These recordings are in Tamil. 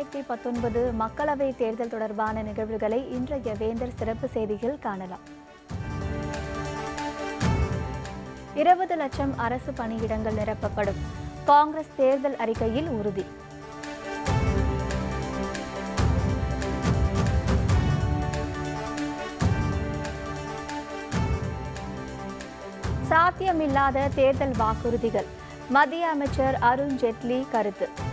இரண்டாயிரத்தி பத்தொன்பது மக்களவை தேர்தல் தொடர்பான நிகழ்வுகளை இன்றைய வேந்தர் சிறப்பு செய்தியில் காணலாம். இருபது லட்சம் அரசு பணியிடங்கள் நிரப்பப்படும். காங்கிரஸ் தேர்தல் அறிக்கையில் உறுதி. சாத்தியமில்லாத தேர்தல் வாக்குறுதிகள். மத்திய அமைச்சர் அருண் ஜேட்லி கருத்து.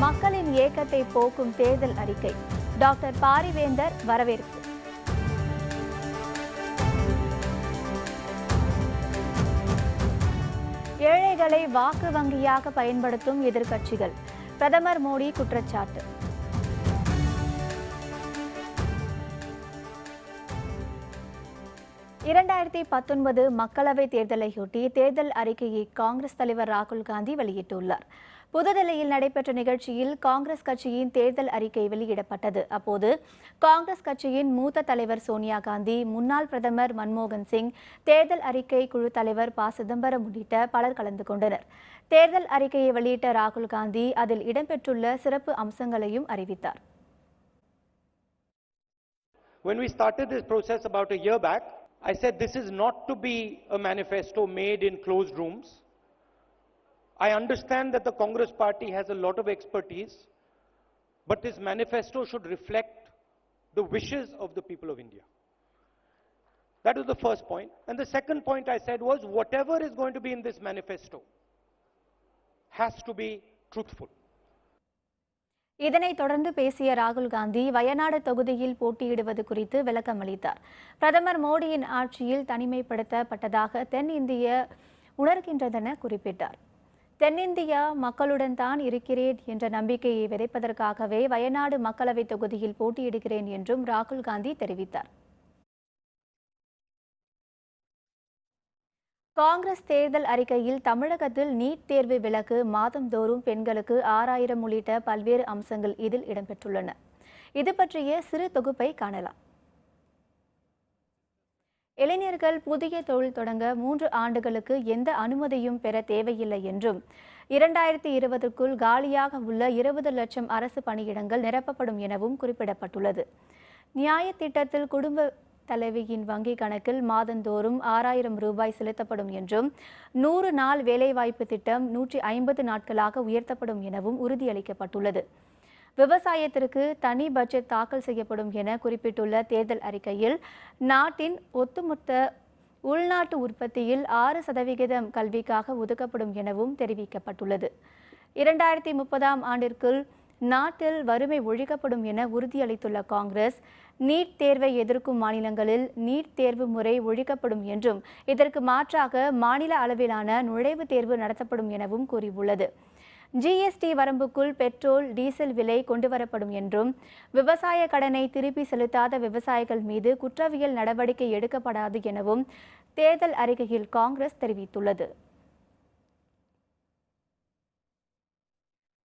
மக்களின் ஏக்கத்தை போக்கும் தேர்தல் அறிக்கை. டாக்டர் பாரிவேந்தர் வரவேற்பு. ஏழைகளை வாக்கு வங்கியாக பயன்படுத்தும் எதிர்க்கட்சிகள். பிரதமர் மோடி குற்றச்சாட்டு. இரண்டாயிரத்தி பத்தொன்பது மக்களவைத் தேர்தலையொட்டி தேர்தல் அறிக்கையை காங்கிரஸ் தலைவர் ராகுல் காந்தி வெளியிட்டுள்ளார். புதுதில்லியில் நடைபெற்ற நிகழ்ச்சியில் காங்கிரஸ் கட்சியின் தேர்தல் அறிக்கை வெளியிடப்பட்டது. அப்போது காங்கிரஸ் கட்சியின் மூத்த தலைவர் சோனியா காந்தி முன்னாள் பிரதமர் மன்மோகன் சிங் தேர்தல் அறிக்கை குழு தலைவர் ப. சிதம்பரம் உள்ளிட்ட பலர் கலந்து கொண்டனர். தேர்தல் அறிக்கையை வெளியிட்ட ராகுல் காந்தி அதில் இடம்பெற்றுள்ள சிறப்பு அம்சங்களையும் அறிவித்தார். When we started this process about a year back, I said this is not to be a manifesto made in closed rooms. I understand that the Congress party has a lot of expertise, but this manifesto should reflect the wishes of the people of India. That was the first point. And the second point I said was whatever is going to be in this manifesto has to be truthful. இதனைத் தொடர்ந்து பேசிய ராகுல் காந்தி வயநாடு தொகுதியில் போட்டியிடுவது குறித்து விளக்கம் அளித்தார் பிரதமர் மோடியின் ஆட்சியில் தனிமைப்படுத்தப்பட்டதாக தென்னிந்திய உணர்கின்றதென குறிப்பிட்டார் தென்னிந்தியா மக்களுடன் தான் இருக்கிறேன் என்ற நம்பிக்கையை விதைப்பதற்காகவே வயநாடு மக்களவைத் தொகுதியில் போட்டியிடுகிறேன் என்றும் ராகுல் காந்தி தெரிவித்தார். காங்கிரஸ் தேர்தல் அறிக்கையில் தமிழகத்தில் நீட் தேர்வு விலக்கு மாதந்தோறும் பெண்களுக்கு ஆறாயிரம் உள்ளிட்ட பல்வேறு அம்சங்கள் இதில் இடம்பெற்றுள்ளன. இது பற்றிய சிறு தொகுப்பை காணலாம். இளைஞர்கள் புதிய தொழில் தொடங்க மூன்று ஆண்டுகளுக்கு எந்த அனுமதியும் பெற தேவையில்லை என்றும் இரண்டாயிரத்தி இருபதுக்குள் காலியாக உள்ள இருபது லட்சம் அரசு பணியிடங்கள் நிரப்பப்படும் எனவும் குறிப்பிடப்பட்டுள்ளது. நியாய திட்டத்தில் குடும்ப தலைவியின் வங்கி கணக்கில் மாதந்தோறும் ஆறாயிரம் ரூபாய் செலுத்தப்படும் என்றும் நூறு நாள் வேலைவாய்ப்பு திட்டம் நூற்றி ஐம்பது நாட்களாக உயர்த்தப்படும் எனவும் உறுதியளிக்கப்பட்டுள்ளது. விவசாயத்திற்கு தனி பட்ஜெட் தாக்கல் செய்யப்படும் என குறிப்பிட்டுள்ள தேர்தல் அறிக்கையில் நாட்டின் ஒட்டுமொத்த உள்நாட்டு உற்பத்தியில் ஆறு சதவிகிதம் கல்விக்காக ஒதுக்கப்படும் எனவும் தெரிவிக்கப்பட்டுள்ளது. இரண்டாயிரத்தி முப்பதாம் ஆண்டிற்குள் நாட்டில் வறுமை ஒழிக்கப்படும் என உறுதியளித்துள்ள காங்கிரஸ் நீட் தேர்வை எதிர்க்கும் மாநிலங்களில் நீட் தேர்வு முறை ஒழிக்கப்படும் என்றும் இதற்கு மாற்றாக மாநில அளவிலான நுழைவுத் தேர்வு நடத்தப்படும் எனவும் கூறியுள்ளது. ஜிஎஸ்டி வரம்புக்குள் பெட்ரோல் டீசல் விலை கொண்டுவரப்படும் என்றும் விவசாய கடனை திருப்பி செலுத்தாத விவசாயிகள் மீது குற்றவியல் நடவடிக்கை எடுக்கப்படாது எனவும் தேர்தல் அறிக்கையில் காங்கிரஸ் தெரிவித்துள்ளது.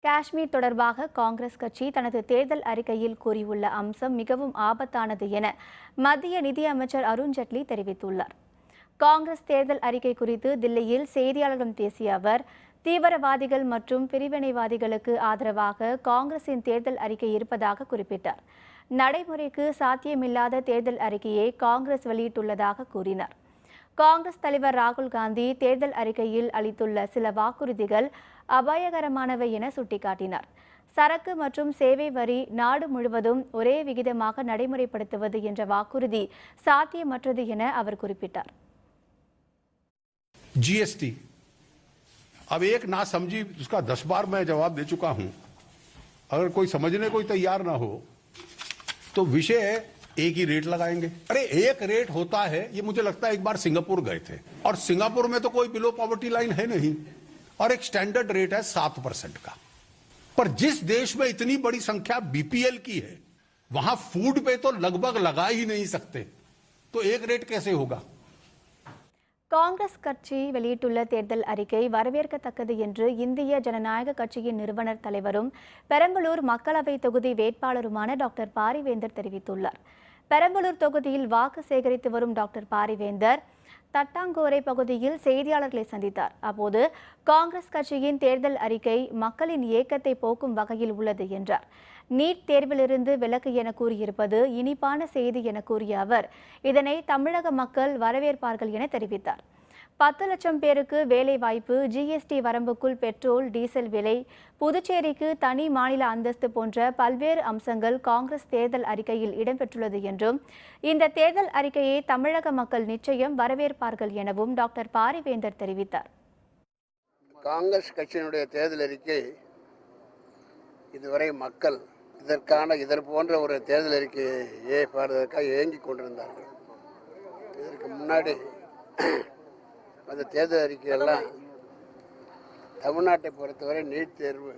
காஷ்மீர் தொடர்பாக காங்கிரஸ் கட்சி தனது தேர்தல் அறிக்கையில் கூறியுள்ள அம்சம் மிகவும் ஆபத்தானது என மத்திய நிதியமைச்சர் அருண்ஜேட்லி தெரிவித்துள்ளார். காங்கிரஸ் தேர்தல் அறிக்கை குறித்து தில்லியில் செய்தியாளர்களிடம் பேசிய அவர் தீவிரவாதிகள் மற்றும் பிரிவினைவாதிகளுக்கு ஆதரவாக காங்கிரசின் தேர்தல் அறிக்கை இருப்பதாக குறிப்பிட்டார். நடைமுறைக்கு சாத்தியமில்லாத தேர்தல் அறிக்கையை காங்கிரஸ் வெளியிட்டுள்ளதாக கூறினார். காங்கிரஸ் தலைவர் ராகுல் காந்தி தேர்தல் அறிக்கையில் அளித்துள்ள சில வாக்குறுதிகள் அபாயகரமானவை என சுட்டிக்காட்டினார். சரக்கு மற்றும் சேவை வரி நாடு முழுவதும் ஒரே விகிதமாக நடைமுறைப்படுத்துவது என்ற வாக்குறுதி சாத்தியமற்றது என அவர் குறிப்பிட்டார். ஜிஎஸ்டி अब एक ना समझी, उसका दस बार मैं जवाब दे चुका हूँ। अगर कोई समझने कोई तैयार ना हो तो विषय एक ही रेट लगाएँगे। अरे, एक रेट होता है, ये मुझे लगता है एक बार सिंगापुर गए थे। और सिंगापुर में तो कोई बिलो पॉवर्टी लाइन है नहीं। और एक स्टैंडर्ड रेट है सात परसेंट का। पर जिस देश में इतनी बड़ी संख्या बीपीएल की है, वहाँ फ़ूड पे तो लगभग लगा ही नहीं सकते। तो एक रेट कैसे होगा? காங்கிரஸ் கட்சி வெளியிட்டுள்ள தேர்தல் அறிக்கை வரவேற்கத்தக்கது என்று இந்திய ஜனநாயக கட்சியின் நிறுவனர் தலைவரும் பெரம்பலூர் மக்களவை தொகுதி வேட்பாளருமான டாக்டர் பாரிவேந்தர் தெரிவித்துள்ளார். பெரம்பலூர் தொகுதியில் வாக்கு சேகரித்து வரும் டாக்டர் பாரிவேந்தர் தட்டாங்கோரை பகுதியில் செய்தியாளர்களை சந்தித்தார். அப்போது காங்கிரஸ் கட்சியின் தேர்தல் அறிக்கை மக்களின் ஏக்கத்தை போக்கும் வகையில் உள்ளது என்றார். நீட் தேர்விலிருந்து விலக்கு என கூறியிருப்பது இனிப்பான செய்தி என கூறிய அவர் இதனை தமிழக மக்கள் வரவேற்பார்கள் என தெரிவித்தார். பத்து லட்சம் பேருக்கு வேலை வாய்ப்பு ஜிஎஸ்டி வரம்புக்குள் பெட்ரோல் டீசல் விலை புதுச்சேரிக்கு தனி மாநில அந்தஸ்து போன்ற பல்வேறு அம்சங்கள் காங்கிரஸ் தேர்தல் அறிக்கையில் இடம்பெற்றுள்ளது என்றும் இந்த தேர்தல் அறிக்கையை தமிழக மக்கள் நிச்சயம் வரவேற்பார்கள் எனவும் டாக்டர் பாரிவேந்தர் தெரிவித்தார். காங்கிரஸ் கட்சியினுடைய தேர்தல் அறிக்கை இதுவரை மக்கள் இதற்கான இதர் போன்ற ஒரு தேர்தல் அறிக்கையை பாடுவதற்காக ஏங்கிக் கொண்டிருந்தார்கள். இதற்கு முன்னாடி அந்த தேர்தல் அறிக்கையெல்லாம் தமிழ்நாட்டை பொறுத்தவரை நீட் தேர்வு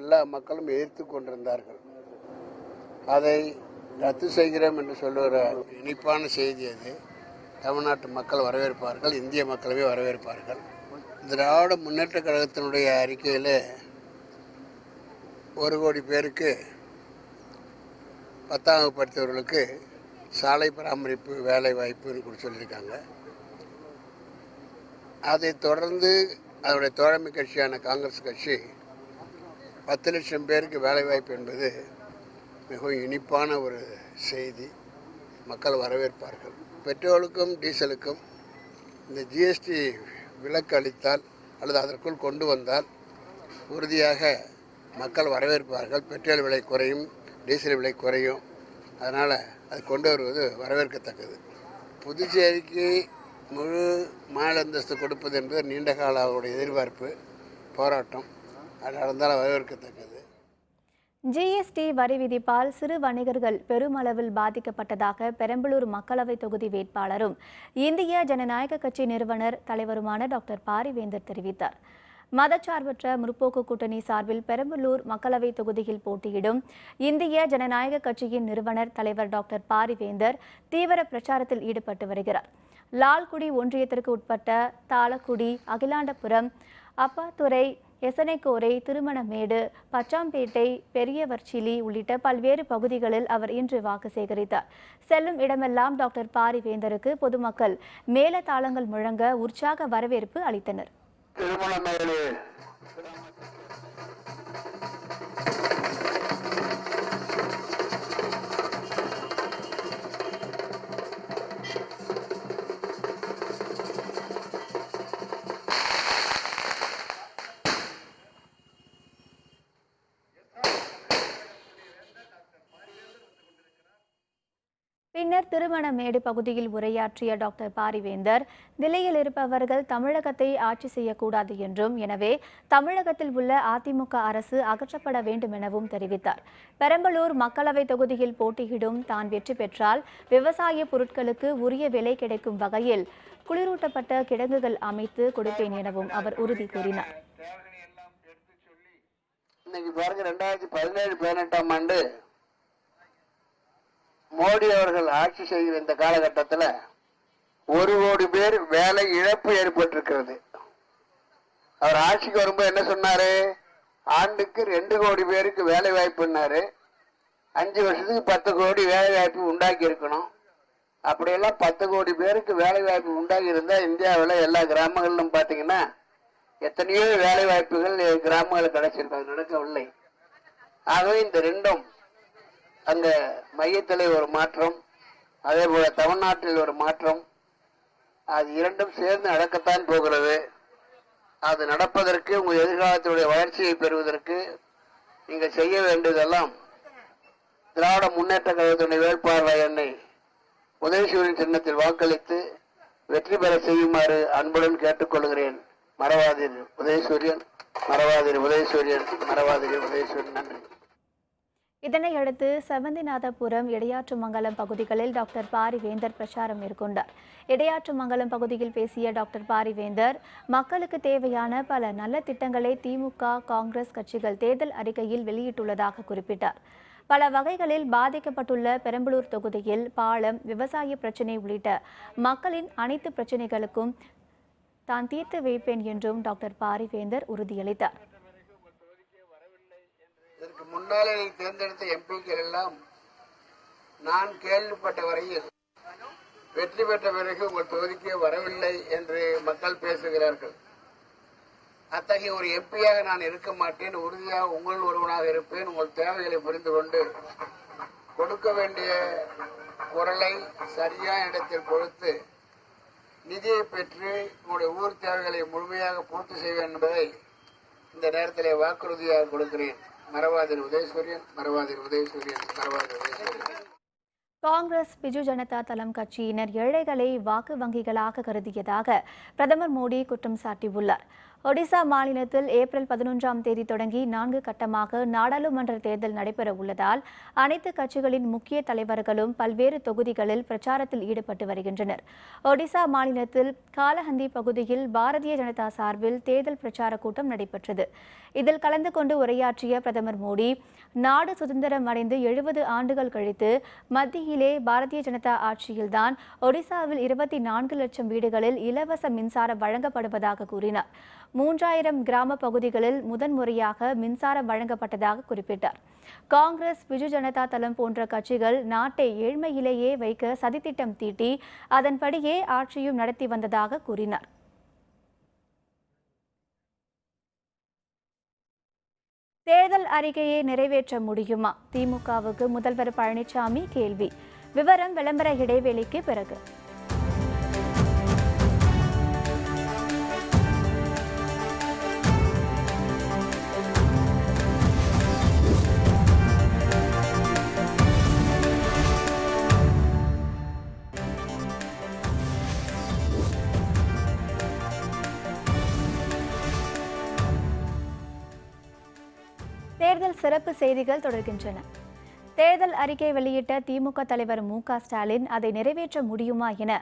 எல்லா மக்களும் எதிர்த்து கொண்டிருந்தார்கள். அதை ரத்து செய்கிறோம் என்று சொல்லுகிற இனிப்பான செய்தி அது. தமிழ்நாட்டு மக்கள் வரவேற்பார்கள் இந்திய மக்களுமே வரவேற்பார்கள். திராவிட முன்னேற்ற கழகத்தினுடைய அறிக்கையில் ஒரு கோடி பேருக்கு பத்தாம் வகுப்பு படித்தவர்களுக்கு சாலை பராமரிப்பு வேலை வாய்ப்புன்னு கூட சொல்லியிருக்காங்க. அதை தொடர்ந்து அதனுடைய தோழமை கட்சியான காங்கிரஸ் கட்சி பத்து லட்சம் பேருக்கு வேலைவாய்ப்பு என்பது மிகவும் இனிப்பான ஒரு செய்தி. மக்கள் வரவேற்பார்கள். பெட்ரோலுக்கும் டீசலுக்கும் இந்த ஜிஎஸ்டி விலக்கு அளித்தால் அல்லது அதற்குள் கொண்டு வந்தால் உறுதியாக மக்கள் வரவேற்பார்கள் பெட்ரோல் விலை குறையும் டீசல் விலை குறையும். அதனால் அது கொண்டு வருவது வரவேற்கத்தக்கது. புதுச்சேரிக்கு முழு மாநில அந்தஸ்து கொடுப்பது என்பது நீண்ட கால அவருடைய எதிர்பார்ப்பு போராட்டம். அது நடந்தால் வரவேற்கத்தக்கது. ஜிஎஸ்டி வரி விதிப்பால் சிறு வணிகர்கள் பெருமளவில் பாதிக்கப்பட்டதாக பெரம்பலூர் மக்களவைத் தொகுதி வேட்பாளரும் இந்திய ஜனநாயக கட்சி நிறுவனர் தலைவருமான டாக்டர் பாரிவேந்தர் தெரிவித்தார். மதச்சார்பற்ற முற்போக்கு கூட்டணி சார்பில் பெரம்பலூர் மக்களவை தொகுதியில் போட்டியிடும் இந்திய ஜனநாயக கட்சியின் நிறுவனர் தலைவர் டாக்டர் பாரிவேந்தர் தீவிர பிரச்சாரத்தில் ஈடுபட்டு வருகிறார். லால்குடி ஒன்றியத்திற்கு உட்பட்ட தாளக்குடி அகிலாண்டபுரம் அப்பாத்துறை எசனைக்கோரை திருமணமேடு பச்சாம்பேட்டை பெரியவர்ச்சிலி உள்ளிட்ட பல்வேறு பகுதிகளில் அவர் இன்று வாக்கு சேகரித்தார். செல்லும் இடமெல்லாம் டாக்டர் பாரிவேந்தருக்கு பொதுமக்கள் மேலதாளங்கள் முழங்க உற்சாக வரவேற்பு அளித்தனர். திருமணமேடு பின்னர் திருமணமேடு பகுதியில் உரையாற்றிய டாக்டர் பாரிவேந்தர் தில்லியில் இருப்பவர்கள் தமிழகத்தை ஆட்சி செய்யக்கூடாது என்றும் எனவே தமிழகத்தில் உள்ள அதிமுக அரசு அகற்றப்பட வேண்டும் எனவும் தெரிவித்தார். பெரம்பலூர் மக்களவை தொகுதியில் போட்டியிடும் தான் வெற்றி பெற்றால் விவசாய பொருட்களுக்கு உரிய விலை கிடைக்கும் வகையில் குளிரூட்டப்பட்ட கிடங்குகள் அமைத்து கொடுப்பேன் எனவும் அவர் உறுதி கூறினார். இன்னைக்கு பாருங்க ரெண்டாயிரத்தி பதினேழு பதினெட்டாம் ஆண்டு மோடி அவர்கள் ஆட்சி செய்கிற இந்த காலகட்டத்தில் ஒரு கோடி பேர் வேலை இழப்பு ஏற்பட்டிருக்கிறது. அவர் ஆட்சிக்கு வரும்போது என்ன சொன்னாரு? ஆண்டுக்கு ரெண்டு கோடி பேருக்கு வேலை வாய்ப்புன்னாரு அஞ்சு வருஷத்துக்கு பத்து கோடி வேலை வாய்ப்பு உண்டாக்கி இருக்கணும். அப்படியெல்லாம் பத்து கோடி பேருக்கு வேலை வாய்ப்பு உண்டாகி இருந்தா இந்தியாவில் எல்லா கிராமங்களிலும் பார்த்தீங்கன்னா எத்தனையோ வேலை வாய்ப்புகள் கிராமங்களுக்கு கிடைச்சிருக்கு. அது நடக்கவில்லை. ஆகவே இந்த ரெண்டும் அந்த மையத்திலே ஒரு மாற்றம் அதே போல தமிழ்நாட்டில் ஒரு மாற்றம். அது இரண்டும் சேர்ந்து நடக்கத்தான் போகிறது. அது நடப்பதற்கு உங்கள் எதிர்காலத்தினுடைய வளர்ச்சியை பெறுவதற்கு நீங்கள் செய்ய வேண்டியதெல்லாம் திராவிட முன்னேற்ற கழகத்தினுடைய வேட்பாளர் என்னை உதயசூரியன் சின்னத்தில் வாக்களித்து வெற்றி பெற செய்யுமாறு அன்புடன் கேட்டுக்கொள்கிறேன். மறவாதீர் உதயசூரியன். மறவாதீர் உதயசூரியன். மறவாதீர் உதயசூரியன். நன்றி. இதனையடுத்து செவந்திநாதபுரம் இடையாற்றுமங்கலம் பகுதிகளில் டாக்டர் பாரிவேந்தர் பிரச்சாரம் மேற்கொண்டார். இடையாற்றுமங்கலம் பகுதியில் பேசிய டாக்டர் பாரிவேந்தர் மக்களுக்கு தேவையான பல நல்ல திட்டங்களை திமுக காங்கிரஸ் கட்சிகள் தேர்தல் அறிக்கையில் வெளியிட்டுள்ளதாக குறிப்பிட்டார். பல வகைகளில் பாதிக்கப்பட்டுள்ள பெரம்பலூர் தொகுதியில் பாலம் விவசாய பிரச்சினை உள்ளிட்ட மக்களின் அனைத்து பிரச்சினைகளுக்கும் தான் தீர்த்து வைப்பேன் என்றும் டாக்டர் பாரிவேந்தர் உறுதியளித்தார். முன்னாலே தேர்ந்தெடுத்த எம்பிக்கள் எல்லாம் நான் கேள்விப்பட்ட வரையில் வெற்றி பெற்ற பிறகு உங்கள் தொகுதிக்கு வரவில்லை என்று மக்கள் பேசுகிறார்கள். அத்தகைய ஒரு எம்பியாக நான் இருக்க மாட்டேன். உறுதியாக உங்கள் ஒருவனாக இருப்பேன். உங்கள் தேவைகளை புரிந்து கொண்டு கொடுக்க வேண்டிய குரலை சரியான இடத்தில் கொடுத்து நிதியை பெற்று உங்களுடைய ஊர் தேவைகளை முழுமையாக பூர்த்தி செய்வேன் என்பதை இந்த நேரத்திலே வாக்குறுதியாக கொடுக்கிறேன். மரவாதர் உதயசூரியன் மரவாதர் உதயசூரியன் மரவாதர் உதயசூரியன். காங்கிரஸ் பிஜு ஜனதா தளம் கட்சியினர் ஏழைகளை வாக்கு வங்கிகளாக கருதியதாக பிரதமர் மோடி குற்றம் சாட்டியுள்ளார். ஒடிசா மாநிலத்தில் ஏப்ரல் பதினொன்றாம் தேதி தொடங்கி நான்கு கட்டமாக நாடாளுமன்ற தேர்தல் நடைபெற உள்ளதால் அனைத்து கட்சிகளின் முக்கிய தலைவர்களும் பல்வேறு தொகுதிகளில் பிரச்சாரத்தில் ஈடுபட்டு வருகின்றனர். ஒடிசா மாநிலத்தில் காலஹந்தி பகுதியில் பாரதிய ஜனதா சார்பில் தேர்தல் பிரச்சார கூட்டம் நடைபெற்றது. இதில் கலந்து கொண்டு உரையாற்றிய பிரதமர் மோடி நாடு சுதந்திரம் அடைந்து எழுபது ஆண்டுகள் கழித்து மத்தியிலே பாரதிய ஜனதா ஆட்சியில்தான் ஒடிசாவில் இருபத்தி நான்கு லட்சம் வீடுகளில் இலவச மின்சாரம் வழங்கப்படுவதாக கூறினார். மூன்றாயிரம் கிராம பகுதிகளில் முதன்முறையாக மின்சாரம் வழங்கப்பட்டதாக குறிப்பிட்டார். காங்கிரஸ் பிஜு ஜனதா தளம் போன்ற கட்சிகள் நாட்டை ஏழ்மையிலேயே வைக்க சதித்திட்டம் தீட்டி அதன்படியே ஆட்சியும் நடத்தி வந்ததாக கூறினார். தேர்தல் அறிக்கையை நிறைவேற்ற முடியுமா? திமுகவுக்கு முதல்வர் பழனிசாமி கேள்வி. விவரம் விளம்பர இடைவேளைக்கு பிறகு. சிறப்பு செய்திகள் தொடர்கின்றன. தேர்தல் அறிக்கை வெளியிட்ட திமுக தலைவர் மு க ஸ்டாலின் அதை நிறைவேற்ற முடியுமா என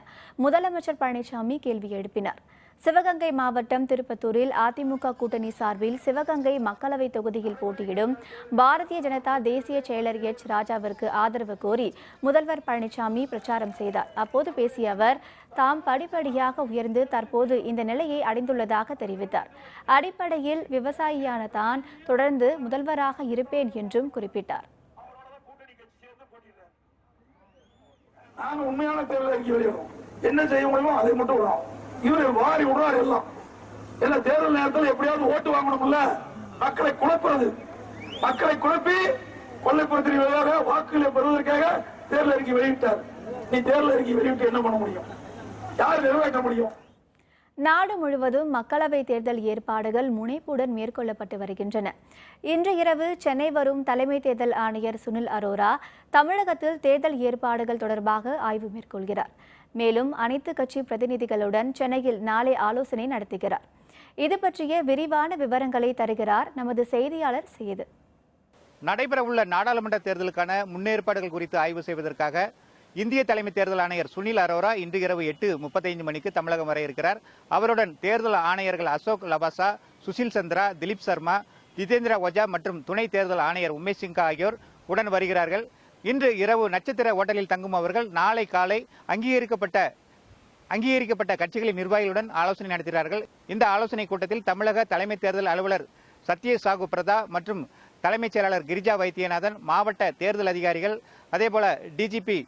முதலமைச்சர் பழனிசாமி கேள்வி எழுப்பினார். சிவகங்கை மாவட்டம் திருப்பத்தூரில் அதிமுக கூட்டணி சார்பில் சிவகங்கை மக்களவை தொகுதியில் போட்டியிடும் பாரதிய ஜனதா தேசிய செயலர் எச். ராஜாவிற்கு ஆதரவு கோரி முதல்வர் பழனிசாமி பிரச்சாரம் செய்தார். அப்போது பேசிய அவர் தாம் படிப்படியாக உயர்ந்து தற்போது இந்த நிலையை அடைந்துள்ளதாக தெரிவித்தார். அடிப்படையில் விவசாயியான தான் தொடர்ந்து முதல்வராக இருப்பேன் என்றும் குறிப்பிட்டார். உண்மையான தேர்தல் அறிக்கை வெளியிடுறோம் என்ன செய்ய முடியுமோ அதை மட்டும் விடுறோம் இவரு வாரி விடுறாரு எல்லாம். எல்லாம் தேர்தல் நேரத்தில் எப்படியாவது ஓட்டு வாங்கணும்ல? மக்களை குழப்புறது. மக்களை குழப்பி கொள்ளைப்படுத்துவதற்காக வாக்குகளை பெறுவதற்காக தேர்தல் அறிக்கை வெளியிட்டார். நீ தேர்தல் அறிக்கை வெளியிட்டு என்ன பண்ண முடியும்? யார் நிறைவேற்ற முடியும்? நாடு முழுவதும் மக்களவை தேர்தல் ஏற்பாடுகள் முனைப்புடன் மேற்கொள்ளப்பட்டு வருகின்றன. இன்று இரவு சென்னை வரும் தலைமை தேர்தல் ஆணையர் சுனில் அரோரா தமிழகத்தில் தேர்தல் ஏற்பாடுகள் தொடர்பாக ஆய்வு மேற்கொள்கிறார். மேலும் அனைத்து கட்சி பிரதிநிதிகளுடன் சென்னையில் நாளை ஆலோசனை நடத்துகிறார். இது பற்றிய விரிவான விவரங்களை தருகிறார் நமது செய்தியாளர் செய்து நடைபெறவுள்ள நாடாளுமன்ற தேர்தலுக்கான முன்னேற்பாடுகள் குறித்து ஆய்வு செய்வதற்காக இந்திய தலைமை தேர்தல் ஆணையர் சுனில் அரோரா இன்று இரவு எட்டு முப்பத்தைந்து மணிக்கு தமிழகம் வர இருக்கிறார். அவருடன் தேர்தல் ஆணையர்கள் அசோக் லபாசா சுசில் சந்திரா திலீப் சர்மா ஜிதேந்திர ஒஜா மற்றும் துணை தேர்தல் ஆணையர் உமேஷ் சிங்கா ஆகியோர் உடன் வருகிறார்கள். இன்று இரவு நட்சத்திர ஓட்டலில் தங்கும் அவர்கள் நாளை காலை அங்கீகரிக்கப்பட்ட அங்கீகரிக்கப்பட்ட கட்சிகளின் நிர்வாகிகளுடன் ஆலோசனை நடத்துகிறார்கள். இந்த ஆலோசனை கூட்டத்தில் தமிழக தலைமை தேர்தல் அலுவலர் சத்ய சாகு பிரதா மற்றும் தலைமைச் செயலாளர் கிரிஜா வைத்தியநாதன் மாவட்ட தேர்தல் அதிகாரிகள் அதேபோல டிஜிபி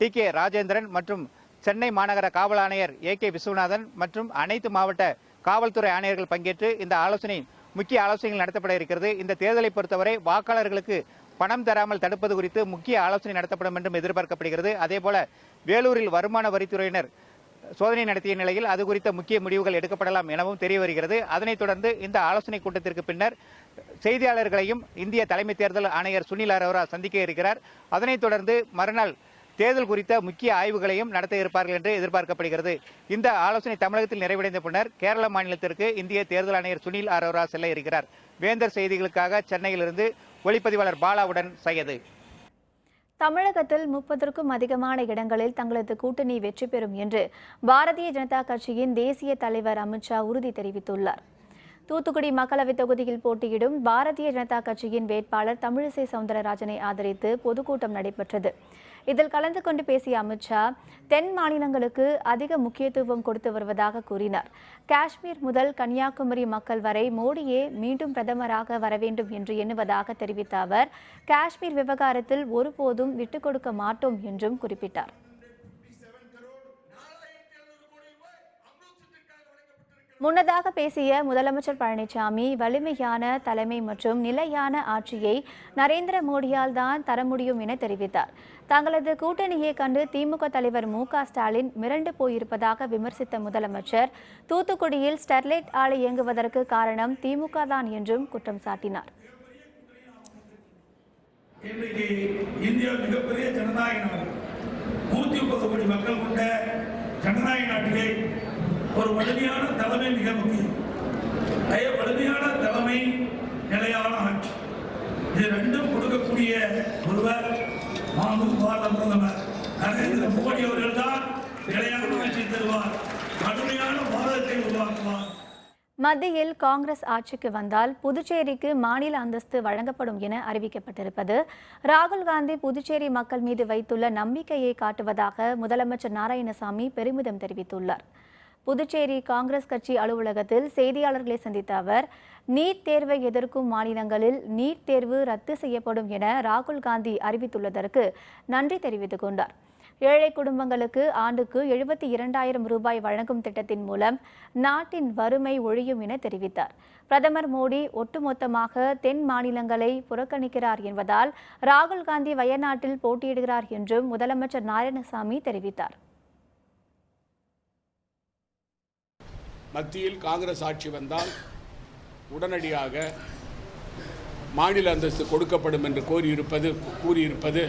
டி கே ராஜேந்திரன் மற்றும் சென்னை மாநகர காவல் ஆணையர் ஏ கே விஸ்வநாதன் மற்றும் அனைத்து மாவட்ட காவல்துறை ஆணையர்கள் பங்கேற்று இந்த ஆலோசனை முக்கிய ஆலோசனைகள் நடத்தப்பட இருக்கிறது. இந்த தேர்தலை பொறுத்தவரை வாக்காளர்களுக்கு பணம் தராமல் தடுப்பது குறித்து முக்கிய ஆலோசனை நடத்தப்படும் என்றும் எதிர்பார்க்கப்படுகிறது. அதேபோல வேலூரில் வருமான வரித்துறையினர் சோதனை நடத்திய நிலையில் அது குறித்த முக்கிய முடிவுகள் எடுக்கப்படலாம் எனவும் தெரிய வருகிறது. அதனைத் தொடர்ந்து இந்த ஆலோசனை கூட்டத்திற்கு பின்னர் செய்தியாளர்களையும் இந்திய தலைமை தேர்தல் ஆணையர் சுனில் அரோரா சந்திக்க இருக்கிறார். அதனைத் தொடர்ந்து மறுநாள் தேர்தல் குறித்த முக்கிய ஆய்வுகளையும் நடத்த இருப்பார்கள் என்று எதிர்பார்க்கப்படுகிறது. இந்த ஆலோசனை தமிழகத்தில் நிறைவடைந்த பின்னர் கேரள மாநிலத்திற்கு இந்திய தேர்தல் ஆணையர் சுனில் அரோரா செல்ல இருக்கிறார். வேந்தர் செய்திகளுக்காக சென்னையிலிருந்து ஒளிப்பதிவாளர் பாலாவுடன் சையது. தமிழகத்தில் முப்பதற்கும் அதிகமான இடங்களில் தங்களது கூட்டணி வெற்றி பெறும் என்று பாரதிய ஜனதா கட்சியின் தேசிய தலைவர் அமித்ஷா உறுதி தெரிவித்துள்ளார். தூத்துக்குடி மக்களவைத் தொகுதியில் போட்டியிடும் பாரதிய ஜனதா கட்சியின் வேட்பாளர் தமிழிசை சவுந்தரராஜனை ஆதரித்து பொதுக்கூட்டம் நடைபெற்றது. இதில் கலந்து கொண்டு பேசிய அமித்ஷா தென் மாநிலங்களுக்கு அதிக முக்கியத்துவம் கொடுத்து வருவதாக கூறினார். காஷ்மீர் முதல் கன்னியாகுமரி மக்கள் வரை மோடியே மீண்டும் பிரதமராக வர வேண்டும் என்று எண்ணுவதாக தெரிவித்த அவர் காஷ்மீர் விவகாரத்தில் ஒருபோதும் விட்டுக் கொடுக்க மாட்டோம் என்றும் குறிப்பிட்டார். முன்னதாக பேசிய முதலமைச்சர் பழனிசாமி வலிமையான தலைமை மற்றும் நிலையான ஆட்சியை நரேந்திர மோடியால் தான் தர முடியும் என தெரிவித்தார். தங்களது கூட்டணியை கண்டு திமுக தலைவர் மு க ஸ்டாலின் மிரண்டு போயிருப்பதாக விமர்சித்த முதலமைச்சர் தூத்துக்குடியில் ஸ்டெர்லைட் ஆலை இயங்குவதற்கு காரணம் திமுக தான் என்றும் குற்றம் சாட்டினார். இன்றைக்கு இந்தியா மிகப்பெரிய ஜனநாயக நாடு நூத்தி முப்பது கோடி மக்கள் கொண்ட ஜனநாயக நாட்டிலே ஒரு வலிமையான தலைமை மிக முக்கியம். வலிமையான தலைமை நிலையான ஆட்சி. இது ரெண்டும் கொடுக்கக்கூடிய ஒருவர் மாண்பு பாரத பிரதமர் நரேந்திர மோடி அவர்கள் தான் நிலையான ஆட்சி தருவார். கடுமையான பாரதத்தை உருவாக்குவார். மத்தியில் காங்கிரஸ் ஆட்சிக்கு வந்தால் புதுச்சேரிக்கு மாநில அந்தஸ்து வழங்கப்படும் என அறிவிக்கப்பட்டிருப்பது ராகுல் காந்தி புதுச்சேரி மக்கள் மீது வைத்துள்ள நம்பிக்கையை காட்டுவதாக முதலமைச்சர் நாராயணசாமி பெருமிதம் தெரிவித்துள்ளார். புதுச்சேரி காங்கிரஸ் கட்சி அலுவலகத்தில் செய்தியாளர்களை சந்தித்த அவர் நீட் தேர்வை எதிர்க்கும் மாநிலங்களில் நீட் தேர்வு ரத்து செய்யப்படும் என ராகுல் காந்தி அறிவித்துள்ளதற்கு நன்றி தெரிவித்துக் கொண்டார். ஏழை குடும்பங்களுக்கு ஆண்டுக்கு எழுபத்தி இரண்டாயிரம் ரூபாய் வழங்கும் திட்டத்தின் மூலம் நாட்டின் வறுமை ஒழியும் என தெரிவித்தார். பிரதமர் மோடி ஒட்டுமொத்தமாக தென் மாநிலங்களை புறக்கணிக்கிறார் என்பதால் ராகுல் காந்தி வயநாட்டில் போட்டியிடுகிறார் என்றும் முதலமைச்சர் நாராயணசாமி தெரிவித்தார். மத்தியில் காங்கிரஸ் ஆட்சி வந்தால் உடனடியாக மாநில அந்தஸ்து கொடுக்கப்படும் என்று கோரியிருப்பது கூறியிருப்பது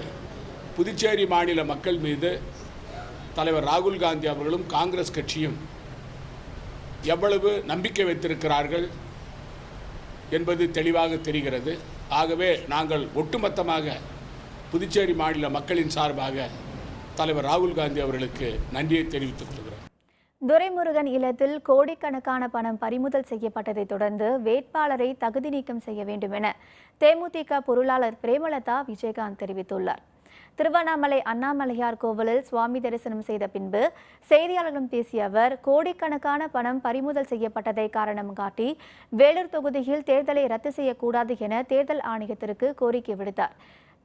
புதுச்சேரி மாநில மக்கள் மீது தலைவர் ராகுல் காந்தி அவர்களும் காங்கிரஸ் கட்சியும் எவ்வளவு நம்பிக்கை வைத்திருக்கிறார்கள் என்பது தெளிவாக தெரிகிறது. ஆகவே நாங்கள் ஒட்டுமொத்தமாக புதுச்சேரி மாநில மக்களின் சார்பாக தலைவர் ராகுல் காந்தி அவர்களுக்கு நன்றியை தெரிவித்துக் கொள்கிறோம். துரைமுருகன் இல்லத்தில் கோடிக்கணக்கான பணம் பறிமுதல் செய்யப்பட்டதை தொடர்ந்து வேட்பாளரை தகுதி நீக்கம் செய்ய வேண்டும் என தேமுதிக பொருளாளர் பிரேமலதா விஜயகாந்த் தெரிவித்துள்ளார். திருவண்ணாமலை அண்ணாமலையார் கோவிலில் சுவாமி தரிசனம் செய்த பின்பு செய்தியாளர்களிடம் பேசிய அவர் கோடிக்கணக்கான பணம் பறிமுதல் செய்யப்பட்டதை காரணம் காட்டி வேலூர் தொகுதியில் தேர்தலை ரத்து செய்யக்கூடாது என தேர்தல் ஆணையத்திற்கு கோரிக்கை விடுத்தார்.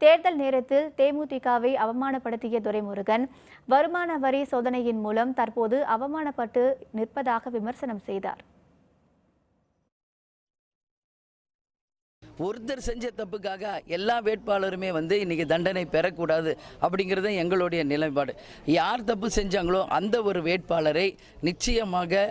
தேர்தல் நேரத்தில் தேமுதிகவை அவமானப்படுத்திய துரைமுருகன் வருமான வரி சோதனையின் மூலம் தற்போது அவமானப்பட்டு நிற்பதாக விமர்சனம் செய்தார். ஒருத்தர் செஞ்ச தப்புக்காக எல்லா வேட்பாளருமே வந்து இன்றைக்கி தண்டனை பெறக்கூடாது அப்படிங்கிறது எங்களுடைய நிலைப்பாடு. யார் தப்பு செஞ்சாங்களோ அந்த ஒரு வேட்பாளரை நிச்சயமாக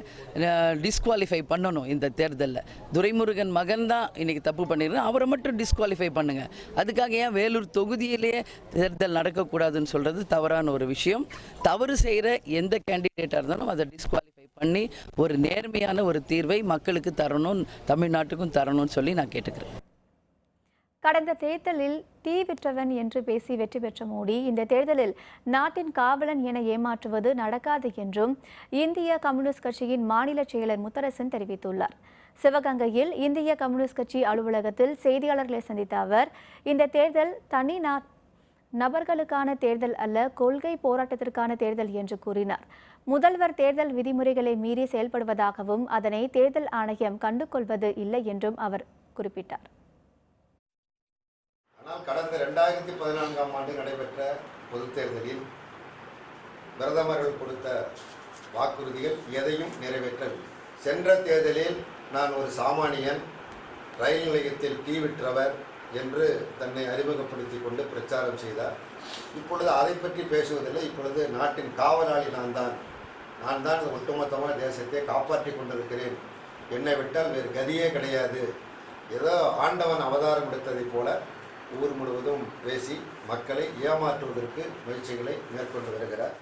டிஸ்குவாலிஃபை பண்ணணும் இந்த தேர்தலில். துரைமுருகன் மகன் தான் இன்றைக்கி தப்பு பண்ணிருக்கேன் அவரை மட்டும் டிஸ்குவாலிஃபை பண்ணுங்கள் அதுக்காக ஏன் வேலூர் தொகுதியிலேயே தேர்தல் நடக்கக்கூடாதுன்னு சொல்கிறது தவறான ஒரு விஷயம். தவறு செய்கிற எந்த கேண்டிடேட்டாக இருந்தாலும் அதை டிஸ்குவாலிஃபை பண்ணி ஒரு நேர்மையான ஒரு தீர்வை மக்களுக்கு தரணும் தமிழ்நாட்டுக்கும் தரணும்னு சொல்லி நான் கேட்டுக்கிறேன். கடந்த தேர்தலில் தீ விற்றவன் என்று பேசி வெற்றி பெற்ற மோடி இந்த தேர்தலில் நாட்டின் காவலன் என ஏமாற்றுவது நடக்காது என்றும் இந்திய கம்யூனிஸ்ட் கட்சியின் மாநில செயலர் முத்தரசன் தெரிவித்துள்ளார். சிவகங்கையில் இந்திய கம்யூனிஸ்ட் கட்சி அலுவலகத்தில் செய்தியாளர்களை சந்தித்த அவர் இந்த தேர்தல் தனி நா நபர்களுக்கான தேர்தல் அல்ல கொள்கை போராட்டத்திற்கான தேர்தல் என்று கூறினார். முதல்வர் தேர்தல் விதிமுறைகளை மீறி செயல்படுவதாகவும் அதனை தேர்தல் ஆணையம் கண்டுகொள்வது இல்லை என்றும் அவர் குறிப்பிட்டார். ஆனால் கடந்த ரெண்டாயிரத்தி பதினான்காம் ஆண்டு நடைபெற்ற பொதுத் தேர்தலில் பிரதமர்கள் கொடுத்த வாக்குறுதிகள் எதையும் நிறைவேற்றவில்லை. சென்ற தேர்தலில் நான் ஒரு சாமானியன் ரயில் நிலையத்தில் டீ விற்றவர் என்று தன்னை அறிமுகப்படுத்தி கொண்டு பிரச்சாரம் செய்தார். இப்பொழுது அதை பற்றி பேசுவதில்லை. இப்பொழுது நாட்டின் காவலாளி நான் தான். நான் தான் ஒட்டுமொத்தமாக தேசத்தை காப்பாற்றி கொண்டிருக்கிறேன். என்னை விட்டால் வேறு கதியே கிடையாது. ஏதோ ஆண்டவன் அவதாரம் எடுத்ததைப் போல ஊர் முழுவதும் பேசி மக்களை ஏமாற்றுவதற்கு முயற்சிகளை மேற்கொண்டு வருகிறார்.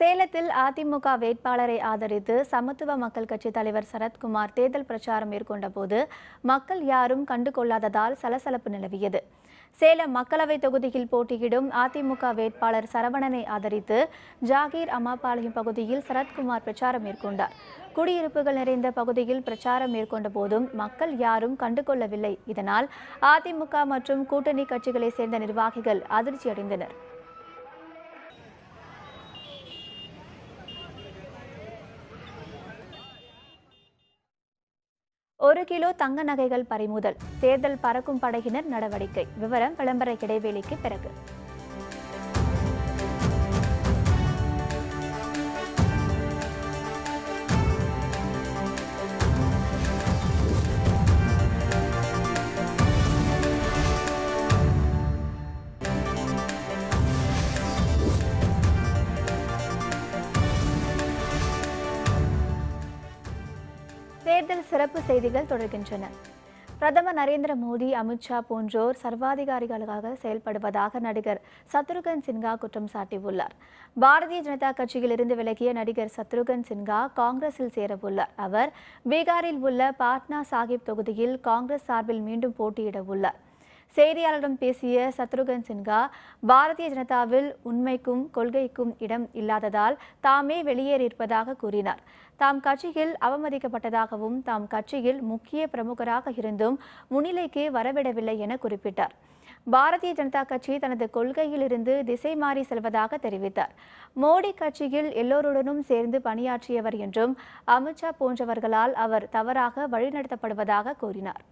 சேலத்தில் அதிமுக வேட்பாளரை ஆதரித்து சமத்துவ மக்கள் கட்சி தலைவர் சரத்குமார் தேர்தல் பிரச்சாரம் மேற்கொண்ட போது மக்கள் யாரும் கண்டுகொள்ளாததால் சலசலப்பு நிலவியது. சேலம் மக்களவை தொகுதியில் போட்டியிடும் அதிமுக வேட்பாளர் சரவணனை ஆதரித்து ஜாகீர் அம்மாபாளையம் பகுதியில் சரத்குமார் பிரச்சாரம் மேற்கொண்டார். குடியிருப்புகள் நிறைந்த பகுதியில் பிரச்சாரம் மேற்கொண்ட போதும் மக்கள் யாரும் கண்டுகொள்ளவில்லை. இதனால் அதிமுக மற்றும் கூட்டணி கட்சிகளை சேர்ந்த நிர்வாகிகள் அதிர்ச்சியடைந்தனர். ஒரு கிலோ தங்க நகைகள் பறிமுதல். தேர்தல் பறக்கும் படையினர் நடவடிக்கை. விவரம் விளம்பர இடைவேளைக்கு பிறகு. சிறப்பு செய்திகள் தொடர்கின்றன. பிரதமர் நரேந்திர மோடி அமித்ஷா போன்றோர் சர்வாதிகாரிகளாக செயல்படுவதாக நடிகர் சத்ருகன் சின்ஹா குற்றம் சாட்டியுள்ளார். பாரதிய ஜனதா கட்சியிலிருந்து விலகிய நடிகர் சத்ருகன் சின்ஹா காங்கிரஸில் சேரவுள்ளார். அவர் பீகாரில் உள்ள பாட்னா சாஹிப் தொகுதியில் காங்கிரஸ் சார்பில் மீண்டும் போட்டியிட உள்ளார் செய்தியாளரிடம் பேசிய சத்ருகன் சின்ஹா பாரதிய ஜனதாவில் உண்மைக்கும் கொள்கைக்கும் இடம் இல்லாததால் தாமே வெளியேறியிருப்பதாக கூறினார். தாம் கட்சியில் அவமதிக்கப்பட்டதாகவும் தாம் கட்சியில் முக்கிய பிரமுகராக இருந்தும் முன்னிலைக்கு வரவிடவில்லை என குறிப்பிட்டார். பாரதிய ஜனதா கட்சி தனது கொள்கையிலிருந்து திசை மாறி செல்வதாக தெரிவித்தார். மோடி கட்சியில் எல்லோருடனும் சேர்ந்து பணியாற்றியவர் என்றும் அமித்ஷா போன்றவர்களால் அவர் தவறாக வழிநடத்தப்படுவதாக கூறினார்.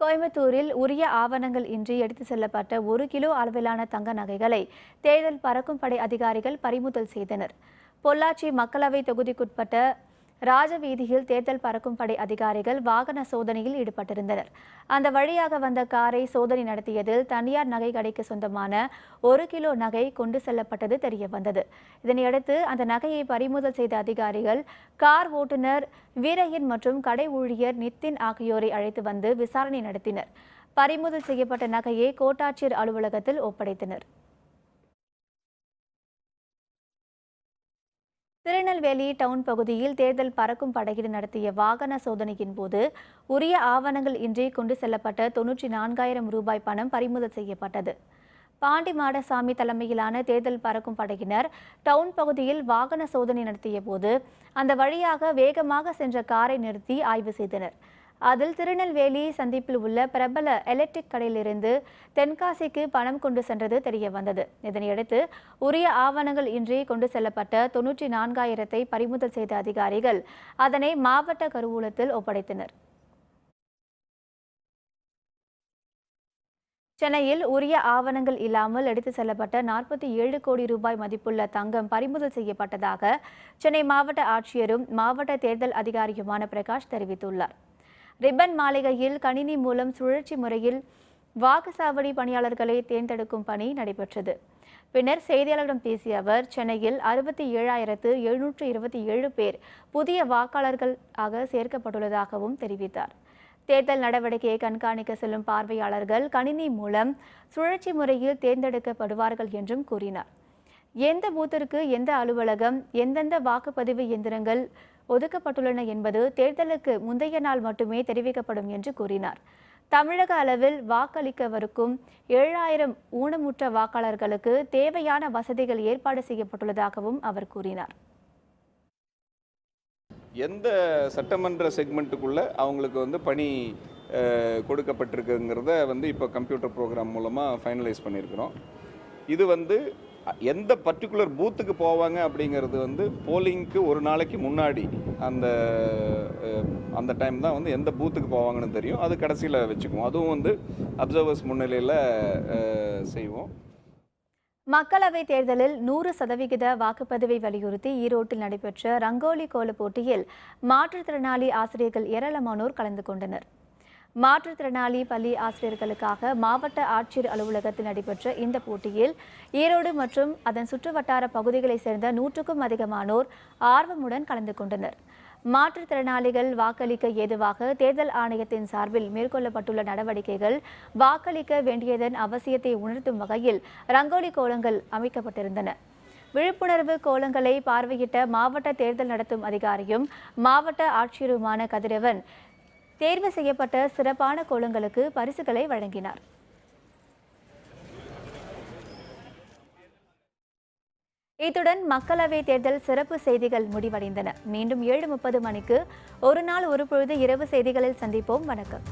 கோயம்புத்தூரில் உரிய ஆவணங்கள் இன்றி எடுத்து செல்லப்பட்ட ஒரு கிலோ அளவிலான தங்க நகைகளை தேர்தல் பறக்கும் படை அதிகாரிகள் பறிமுதல் செய்தனர். பொள்ளாச்சி மக்களவை தொகுதிக்குட்பட்ட ராஜவீதியில் தேர்தல் பறக்கும் படை அதிகாரிகள் வாகன சோதனையில் ஈடுபட்டிருந்தனர். அந்த வழியாக வந்த காரை சோதனை நடத்தியதில் தனியார் நகை கடைக்கு சொந்தமான ஒரு கிலோ நகை கொண்டு செல்லப்பட்டது தெரிய வந்தது இதனையடுத்து அந்த நகையை பறிமுதல் செய்த அதிகாரிகள் கார் ஓட்டுநர் வீரையன் மற்றும் கடை ஊழியர் நித்தின் ஆகியோரை அழைத்து வந்து விசாரணை நடத்தினர். பறிமுதல் செய்யப்பட்ட நகையை கோட்டாட்சியர் அலுவலகத்தில் ஒப்படைத்தனர். திருநெல்வேலி டவுன் பகுதியில் தேர்தல் பறக்கும் படையினர் நடத்திய வாகன சோதனையின் போது உரிய ஆவணங்கள் இன்றி கொண்டு செல்லப்பட்ட தொன்னூற்றி நான்காயிரம் ரூபாய் பணம் பறிமுதல் செய்யப்பட்டது. பாண்டி மாடசாமி தலைமையிலான தேர்தல் பறக்கும் படையினர் டவுன் பகுதியில் வாகன சோதனை நடத்திய போது அந்த வழியாக வேகமாக சென்ற காரை நிறுத்தி ஆய்வு செய்தனர். அதில் திருநெல்வேலி சந்திப்பில் உள்ள பிரபல எலக்ட்ரிக் கடையிலிருந்து தென்காசிக்கு பணம் கொண்டு சென்றது தெரிய வந்தது இதனையடுத்து உரிய ஆவணங்கள் இன்றி கொண்டு செல்லப்பட்ட தொன்னூற்றி நான்காயிரத்தை பறிமுதல் செய்த அதிகாரிகள் அதனை மாவட்ட கருவூலத்தில் ஒப்படைத்தனர். சென்னையில் உரிய ஆவணங்கள் இல்லாமல் எடுத்து செல்லப்பட்ட நாற்பத்தி ஏழு கோடி ரூபாய் மதிப்புள்ள தங்கம் பறிமுதல் செய்யப்பட்டதாக சென்னை மாவட்ட ஆட்சியரும் மாவட்ட தேர்தல் அதிகாரியுமான பிரகாஷ் தெரிவித்துள்ளார். ரிப்பன் மாளிகையில் கணினி மூலம் சுழற்சி முறையில் வாக்குச்சாவடி பணியாளர்களை தேர்ந்தெடுக்கும் பணி நடைபெற்றது. பின்னர் செய்தியாளர்களிடம் பேசிய அவர் சென்னையில் அறுபத்தி ஏழாயிரத்து எழுநூற்று இருபத்தி ஏழு பேர் புதிய வாக்காளர்கள் ஆக சேர்க்கப்பட்டுள்ளதாகவும் தெரிவித்தார். தேர்தல் நடவடிக்கையை கண்காணிக்க செல்லும் பார்வையாளர்கள் கணினி மூலம் சுழற்சி முறையில் தேர்ந்தெடுக்கப்படுவார்கள் என்றும் கூறினார். எந்த பூத்திற்கு எந்த அலுவலகம் எந்தெந்த வாக்குப்பதிவு எந்திரங்கள் ஒதுக்கப்பட்டுள்ளன என்பது தேர்தலுக்கு முந்தைய நாள் மட்டுமே தெரிவிக்கப்படும் என்று கூறினார். தமிழக அளவில் வாக்களிக்கவிருக்கும் ஏழாயிரம் ஊனமுற்ற வாக்காளர்களுக்கு தேவையான வசதிகள் ஏற்பாடு செய்யப்பட்டுள்ளதாகவும் அவர் கூறினார். எந்த சட்டமன்ற செக்மெண்ட்டுக்குள்ளே அவங்களுக்கு வந்து பணி கொடுக்கப்பட்டிருக்குங்கிறத வந்து இப்போ கம்ப்யூட்டர் ப்ரோக்ராம் மூலமாக ஃபைனலைஸ் பண்ணியிருக்கிறோம். இது வந்து எந்த பர்டிகுலர் பூத்துக்கு போவாங்க அப்படிங்கிறது வந்து போலிங்க்கு ஒரு நாளைக்கு முன்னாடி அந்த அந்த டைம் தான் வந்து எந்த பூத்துக்கு போவாங்கன்னு தெரியும். அது கடைசியில் வச்சுக்குவோம். அதுவும் வந்து அப்சர்வர்ஸ் முன்னிலையில் செய்வோம். மக்களவை தேர்தலில் நூறு சதவிகித வாக்குப்பதிவை வலியுறுத்தி ஈரோட்டில் நடைபெற்ற ரங்கோலி கோல போட்டியில் மாற்றுத்திறனாளி ஆசிரியர்கள் ஏராளமானோர் கலந்து கொண்டனர். மாற்றுத்திறனாளி பள்ளி ஆசிரியர்களுக்காக மாவட்ட ஆட்சியர் அலுவலகத்தில் நடைபெற்ற இந்த போட்டியில் ஈரோடு மற்றும் அதன் சுற்றுவட்டார பகுதிகளைச் சேர்ந்த நூற்றுக்கும் அதிகமானோர் ஆர்வமுடன் கலந்து கொண்டனர். மாற்றுத்திறனாளிகள் வாக்களிக்க ஏதுவாக தேர்தல் ஆணையத்தின் சார்பில் மேற்கொள்ளப்பட்டுள்ள நடவடிக்கைகள் வாக்களிக்க வேண்டியதன் அவசியத்தை உணர்த்தும் வகையில் ரங்கோலி கோலங்கள் அமைக்கப்பட்டிருந்தன. விழிப்புணர்வு கோலங்களை பார்வையிட்ட மாவட்ட தேர்தல் நடத்தும் அதிகாரியும் மாவட்ட ஆட்சியருமான கதிரவன் தேர்வு செய்யப்பட்ட சிறப்பான கோலங்களுக்கு பரிசுகளை வழங்கினார். இத்துடன் மக்களவை தேர்தல் சிறப்பு செய்திகள் முடிவடைந்தன. மீண்டும் ஏழு முப்பது மணிக்கு ஒரு நாள் ஒரு பொழுது இரவு செய்திகளில் சந்திப்போம். வணக்கம்.